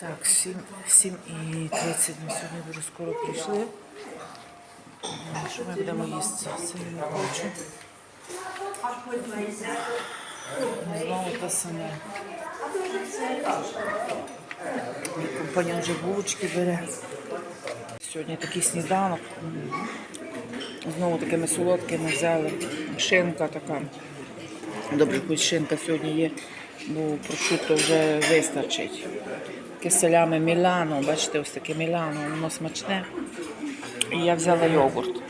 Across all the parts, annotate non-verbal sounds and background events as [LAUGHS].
Так, 7, 7 і 30 ми сьогодні дуже скоро прийшли. Що ми будемо їсти? Це я не хочу. Знову те саме. Компаньон вже булочки бере. Сьогодні такий сніданок. Знову такими солодкими взяли. Шинка така. Добре, хоч шинка сьогодні є, бо прошутто вже вистачить. Киселями Мілано, бачите, ось таке Мілано, воно смачне. І я взяла йогурт.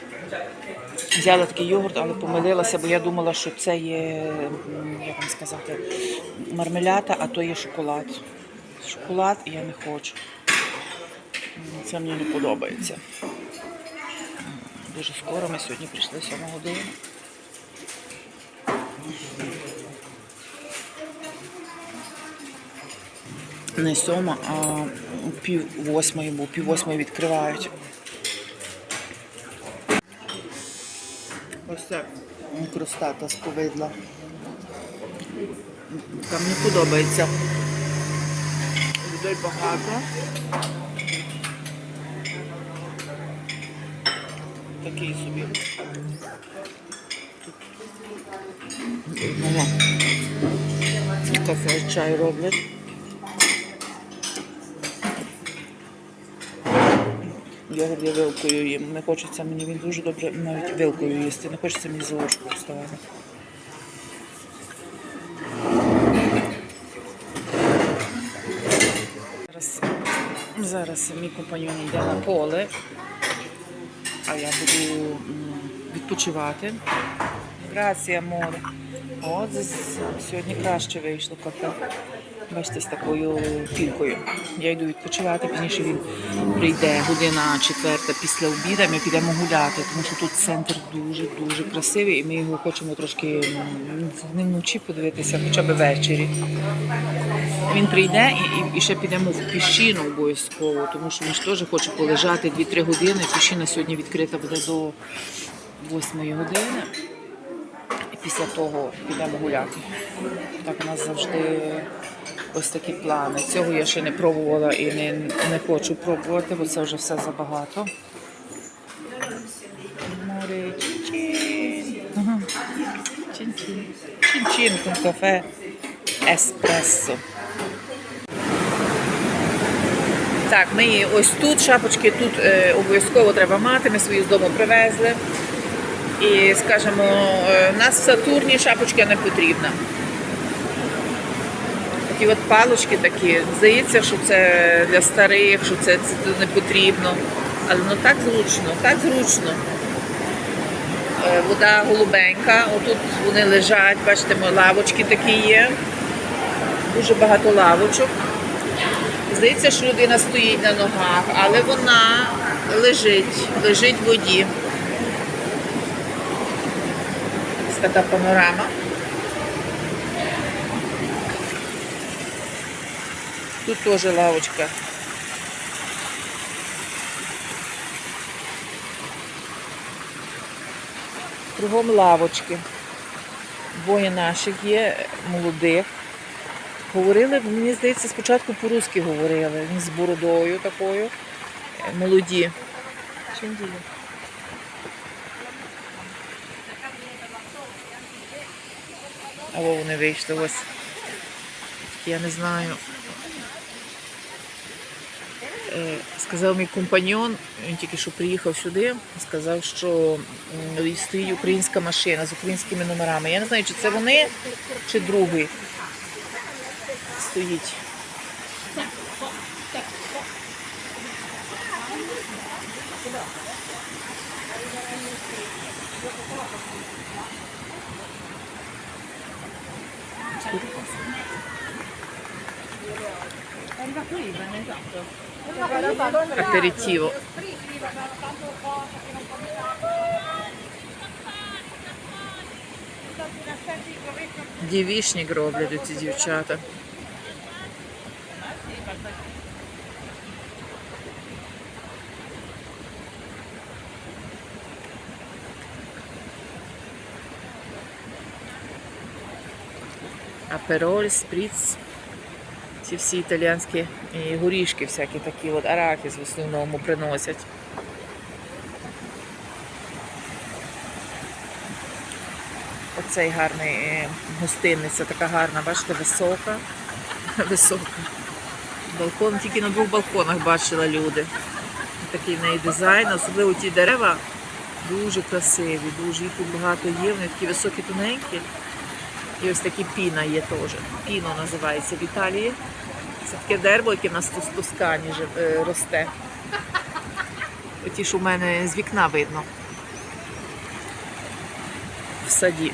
Взяла такий йогурт, але помилилася, бо я думала, що це є, як вам сказати, мармелята, а то є шоколад. Шоколад я не хочу. Це мені не подобається. Дуже скоро ми сьогодні прийшли 7 годину. Не сьома, а пів восьмої, бо пів восьмої відкривають. Ось це кростата з повидла. Там мені подобається. Людей багато. Такий собі. Кафе, чай роблять. Йогурт я вилкою їм. Не хочеться мені він дуже добре навіть вилкою їсти. Не хочеться мені з ложку вставати. Зараз, зараз мій компаньон йде на поле, а я буду відпочивати. Грація море. От сьогодні краще вийшло кафе. Бачите, з такою кількою. Я йду відпочивати, пізніше він прийде година четверта після обіду, ми підемо гуляти, тому що тут центр дуже-дуже красивий і ми його хочемо трошки не вночі подивитися, хоча б ввечері. Він прийде і, і ще підемо в піщину обов'язково, тому що він ж теж хоче полежати 2-3 години. Піщина сьогодні відкрита буде до 8 години. Після того підемо гуляти. Так у нас завжди ось такі плани. Цього я ще не пробувала і не, не хочу пробувати, бо це вже все забагато. Море. Чин-чин. Чин-чин, кафе еспресо. Так, ми ось тут шапочки тут е, обов'язково треба мати. Ми свої з дому привезли. І скажімо, е, нас в Сатурні шапочка не потрібна. Такі от палочки такі. Здається, що це для старих, що це, це не потрібно. Але ну так зручно, так зручно. Е, Вода голубенька, отут вони лежать, бачите, лавочки такі є. Дуже багато лавочок. Здається, що людина стоїть на ногах, але вона лежить, лежить в воді. Ось така панорама. Тут теж лавочка. Кругом лавочки. Двоє наших є, молодих. Говорили, мені здається, спочатку по-русски говорили. З бородою такою. Молоді. Чим діло? А во вони вийшли ось. Я не знаю. Е, Сказав мій компаньон, він тільки що приїхав сюди, сказав, що стоїть українська машина з українськими номерами. Я не знаю, чи це вони, чи другий стоїть. Аперитиво. Дівішні роблять ці дівчата. Апероль, сприц. ці всі італіянські і горішки, всякі такі, от арахіс в основному приносять. Оцей гарний е, гостинниця, така гарна, бачите, висока. [LAUGHS] Висока. Балкон, тільки на двох балконах бачила люди. Такий в неї дизайн, особливо ті дерева дуже красиві, дуже їх багато є, вони такі високі, тоненькі. І ось такі піна є теж. Піно називається в Італії. Це таке дерево, яке в нас в Тоскані жив- е, росте. Ті, що в мене з вікна видно. В саді.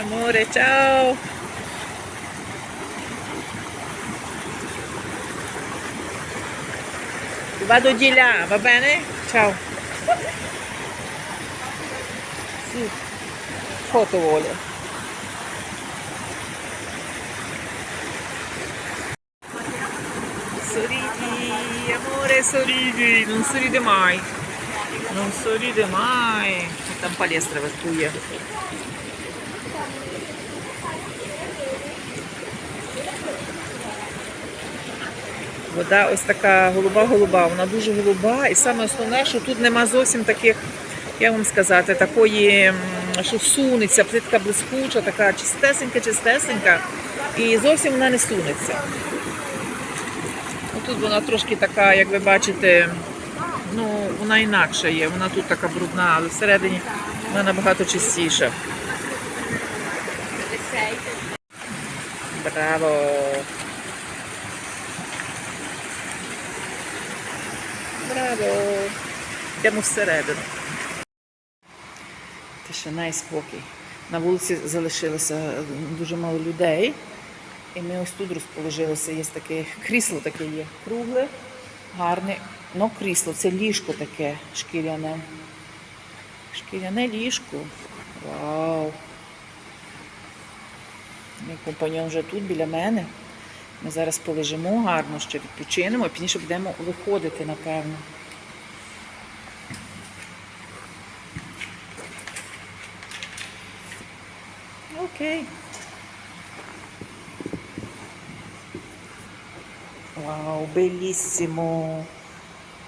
Amore, ciao! Vado di là, va bene? Ciao. Sì. Foto vuole. Sorridi, amore, sorridi, non sorride mai. Non sorride mai. Там palestra tu є. Вода ось така голуба-голуба, вона дуже голуба. І саме основне, що тут нема зовсім таких, як вам сказати, такої, що сунеться, плитка блискуча, така чистесенька, чистесенька. І зовсім вона не сунеться. Тут вона трошки така, як ви бачите, ну, вона інакша є. Вона тут така брудна, але всередині вона набагато чистіша. Браво! Браво! Йдемо всередину. Тишина і спокій. На вулиці залишилося дуже мало людей. І ми ось тут розположилися. Є таке крісло таке є кругле, гарне. Ну, крісло, це ліжко таке шкіряне. Шкіряне ліжко. Вау! Мій компаньон вже тут біля мене. Ми зараз полежимо гарно, ще відпочинемо, а пізніше будемо виходити, напевно. Окей. Вау, беліссимо.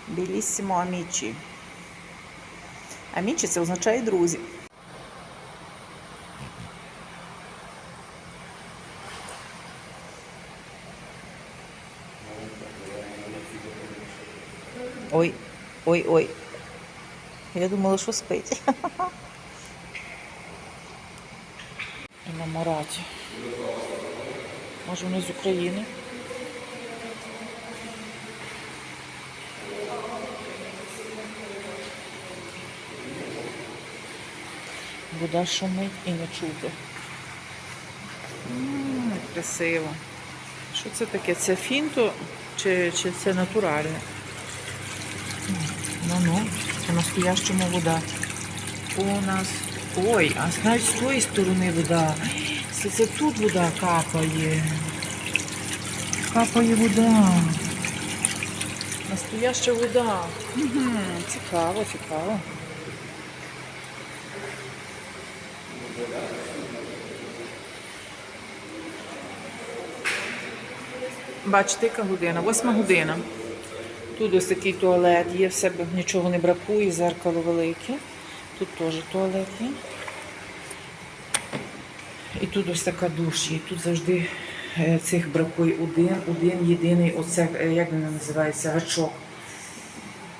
Беліссимо амічі. Амічі це означає друзі. Ой, ой, ой. Я думала, що спить. І на Мораті. Може вони з України? Вода шумить і не чути. Красиво. Що це таке? Це фінто чи, чи це натуральне? Ну ну, це настоящому вода. У нас. Ой, а знають з тої сторони вода. Це, це тут вода капає. Капає вода. Настояща вода. Угу, цікаво, цікаво. Бачите, яка година? Восьма година. Тут ось такий туалет є, в себе нічого не бракує, зеркало велике. Тут теж туалет є. І тут ось така душ є. Тут завжди е, цих бракує один, один єдиний, оце, е, як він називається, гачок.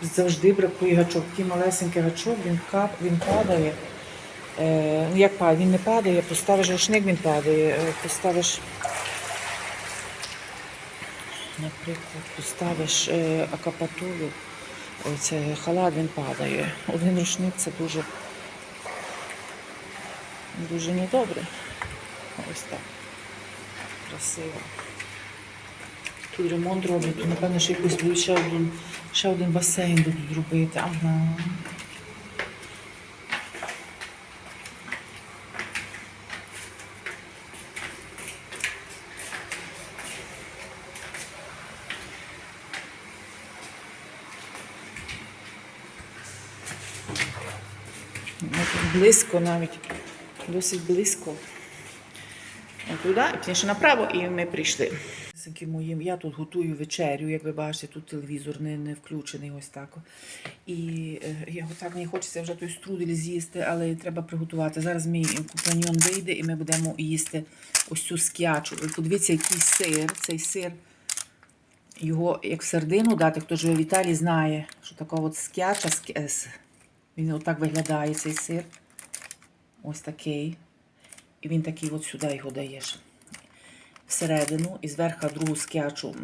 Завжди бракує гачок. Такий малесенький гачок, він, кап, він падає. Е, ну, як падає? Він не падає, поставиш рушник, він падає. Поставиш Наприклад, поставиш е, акапатулу, це халат, він падає. Один рушник це дуже, дуже недобре. Ось так. Красиво. Тут ремонт роблять, напевно, ще якось ще один, ще один басейн будуть робити. Ага. Ми тут близько навіть. Досить близько. Туди, пізніше направо, і ми прийшли. Моїм, я тут готую вечерю, як ви бачите, тут телевізор не, не включений ось так. І е, я так мені хочеться вже той струдель з'їсти, але треба приготувати. Зараз мій компаньон вийде і ми будемо їсти ось цю скячу. Подивіться, який сир. Цей сир, його як в сердину дати, хто живе в Італії, знає, що така от скяча, ск- е, він отак виглядає, цей сир. Ось такий. І він такий от сюди його даєш. Всередину і зверху другу скячу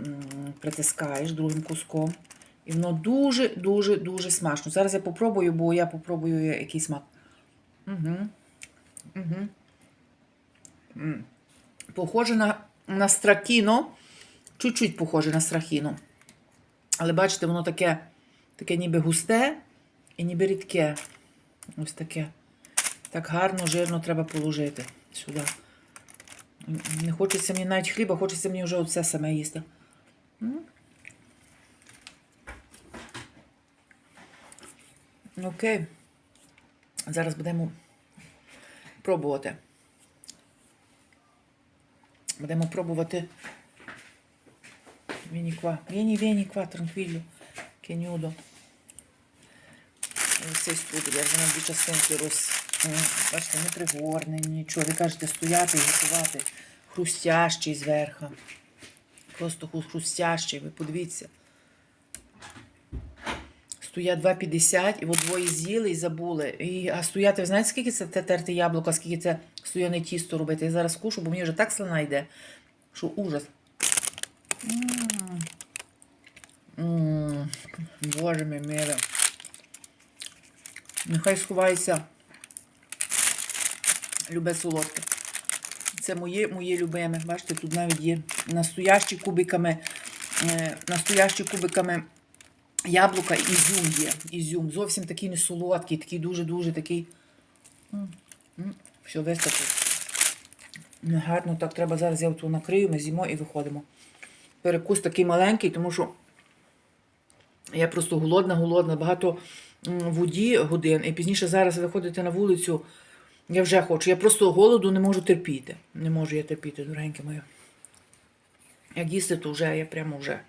притискаєш другим куском. І воно дуже-дуже дуже смачно. Зараз я попробую, бо я попробую який смак. Угу. Угу. Похоже на, на стракіно. Чуть-чуть похоже на страхіно. Але бачите, воно таке, таке ніби густе і ніби рідке. Ось таке. Так гарно, жирно треба положити сюди. Не хочеться мені навіть хліба, хочеться мені вже оце саме їсти. Окей. Зараз будемо пробувати. Будемо пробувати. Vieni qua, tranquillo. Che nudo. Ось Цей струдель, я вже на дві частинки роз... м, Бачите, не пригорнені, нічого. Ви кажете, стояти і готувати. Хрустящий зверху. Просто хрустящий, ви подивіться. Стоять 2,50 і от двоє з'їли і забули. І, а стояти, ви знаєте, скільки це те терти яблука, скільки це стояне тісто робити. Я зараз кушу, бо мені вже так слина йде, що ужас. М. М, Боже мій миле. Нехай сховається любе солодке. Це моє, моє любиме. Бачите, тут навіть є настоящі кубиками, е, настоящі кубиками яблука, ізюм є. Ізюм. Зовсім такий не солодкий, такий дуже-дуже такий. М, м, Все, вистачить. Гарно так треба зараз я оту накрию, ми з'їмо і виходимо. Перекус такий маленький, тому що я просто голодна, голодна, багато воді годин, і пізніше зараз виходити на вулицю. Я вже хочу. Я просто голоду не можу терпіти. Не можу я терпіти, дорогеньке моє. Як їсти, то вже я прямо вже.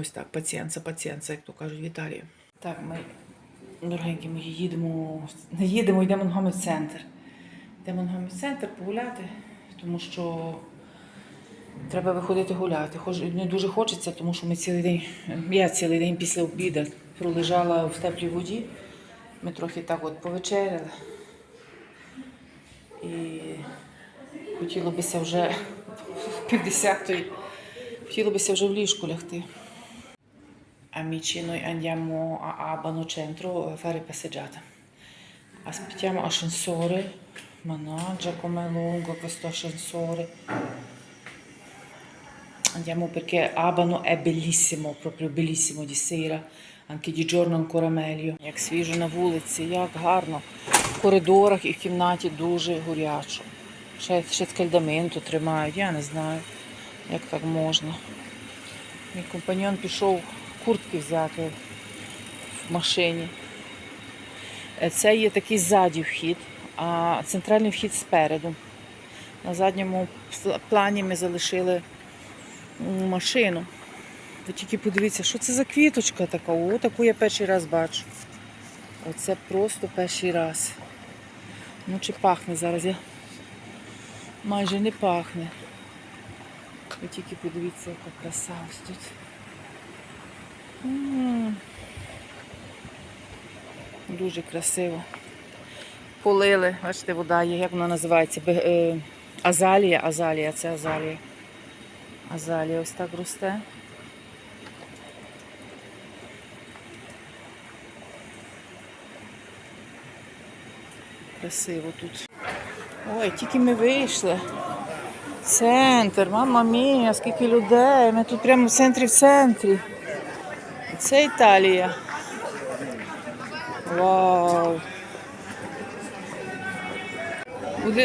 Ось так, пацієнца, пацієнца, як то кажуть в Італії. Так, ми, дорогенькі мої, їдемо, не їдемо, йдемо на гоміцентр. Йдемо на гоміцентр погуляти, тому що треба виходити гуляти. Хоч не дуже хочеться, тому що ми цілий день, я цілий день після обіду пролежала в теплій воді. Ми трохи так от повечеряли. І хотіло бися вже 50-ї, хотіло бися вже в ліжку лягти. Amici, noi andiamo a Abano centro a fare passeggiata. Aspettiamo ascensore. Mannaggia com'è lungo questo ascensore. Andiamo perché Abano è bellissimo, proprio bellissimo di sera, anche di giorno ancora meglio. Як свіжо на вулиці, як гарно. В коридорах і в кімнаті дуже горячо. Ще, ще скальдаменту тримають, я не знаю, як так можна. Мій компаньон пішов куртки взяти в машині. Е, Це є такий ззаді вхід, а центральний вхід спереду. На задньому плані ми залишили машину. Ви тільки подивіться, що це за квіточка така. О, таку я перший раз бачу. Оце просто перший раз. Ну, чи пахне зараз? Я... Майже не пахне. Ви тільки подивіться, яка краса ось тут. Дуже красиво. Полили, бачите, вода є, як вона називається? Е, Азалія, азалія, це азалія. Азалія ось так росте. Красиво тут. Ой, тільки ми вийшли. Центр, мама мія, скільки людей. Ми тут прямо в центрі в центрі. Це Італія. Вау.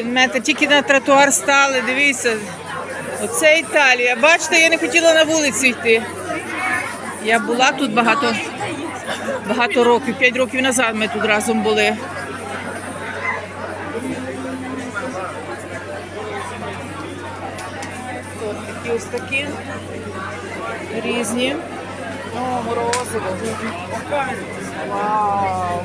Метр тільки на тротуар стали, дивіться. Оце Італія. Бачите, я не хотіла на вулицю йти. Я була тут багато, багато років, п'ять років назад ми тут разом були. Тортики ось такі. Різні. О, морозиво. Вау.